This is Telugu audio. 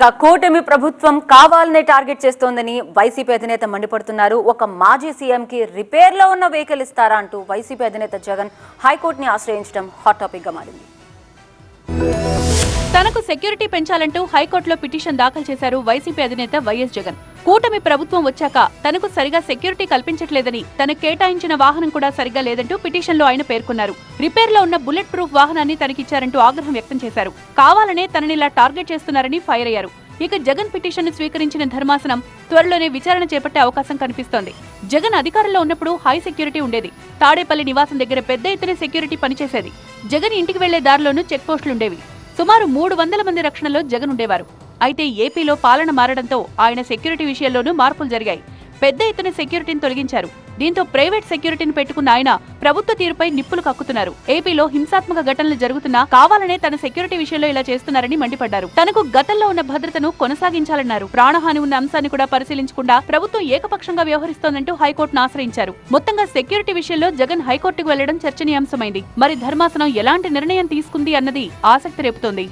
ఇక కూటమి ప్రభుత్వం కావాలనే టార్గెట్ చేస్తోందని వైసీపీ అధినేత మండిపడుతున్నారు. ఒక మాజీ సీఎంకి రిపేర్లో ఉన్న వెహికల్ ఇస్తారా అంటూ వైసీపీ అధినేత జగన్ హైకోర్టుని ఆశ్రయించడం హాట్ టాపిక్గా మారింది. తనకు సెక్యూరిటీ పెంచాలంటూ హైకోర్టులో పిటిషన్ దాఖలు చేశారు వైసీపీ అధినేత వైఎస్ జగన్. కూటమి ప్రభుత్వం వచ్చాక తనకు సరిగా సెక్యూరిటీ కల్పించట్లేదని తనకు కేటాయించిన వాహనం కూడా సరిగా లేదంటూ పిటిషన్లో ఆయన పేర్కొన్నారు. రిపేర్లో ఉన్న బుల్లెట్ ప్రూఫ్ వాహనాన్ని తనకిచ్చారంటూ ఆగ్రహం వ్యక్తం చేశారు. కావాలనే తనని ఇలా టార్గెట్ చేస్తున్నారని ఫైర్ అయ్యారు. ఇక జగన్ పిటిషన్ స్వీకరించిన ధర్మాసనం త్వరలోనే విచారణ చేపట్టే అవకాశం కనిపిస్తోంది. జగన్ అధికారంలో ఉన్నప్పుడు హై సెక్యూరిటీ ఉండేది. తాడేపల్లి నివాసం దగ్గర పెద్ద ఎత్తున సెక్యూరిటీ పనిచేసేది. జగన్ ఇంటికి వెళ్ళే దారిలోనూ చెక్ పోస్టులుండేవి సుమారు మూడు వందల మంది రక్షణలో జగన్ ఉండేవారు అయితే ఏపీలో పాలన మారడంతో ఆయన సెక్యూరిటీ విషయంలోనూ మార్పులు జరిగాయి. పెద్ద ఎత్తున సెక్యూరిటీని తొలగించారు. దీంతో ప్రైవేట్ సెక్యూరిటీని పెట్టుకున్న ఆయన ప్రభుత్వ తీరుపై నిప్పులు కక్కుతున్నారు. ఏపీలో హింసాత్మక ఘటనలు జరుగుతున్నా కావాలనే తన సెక్యూరిటీ విషయంలో ఇలా చేస్తున్నారని మండిపడ్డారు. తనకు గతంలో ఉన్న భద్రతను కొనసాగించాలన్నారు. ప్రాణహాని ఉన్న అంశాన్ని కూడా పరిశీలించకుండా ప్రభుత్వం ఏకపక్షంగా వ్యవహరిస్తోందంటూ హైకోర్టును ఆశ్రయించారు. మొత్తంగా సెక్యూరిటీ విషయంలో జగన్ హైకోర్టుకు వెళ్ళడం చర్చనీయాంశమైంది. మరి ధర్మాసనం ఎలాంటి నిర్ణయం తీసుకుంది అన్నది ఆసక్తి రేపుతోంది.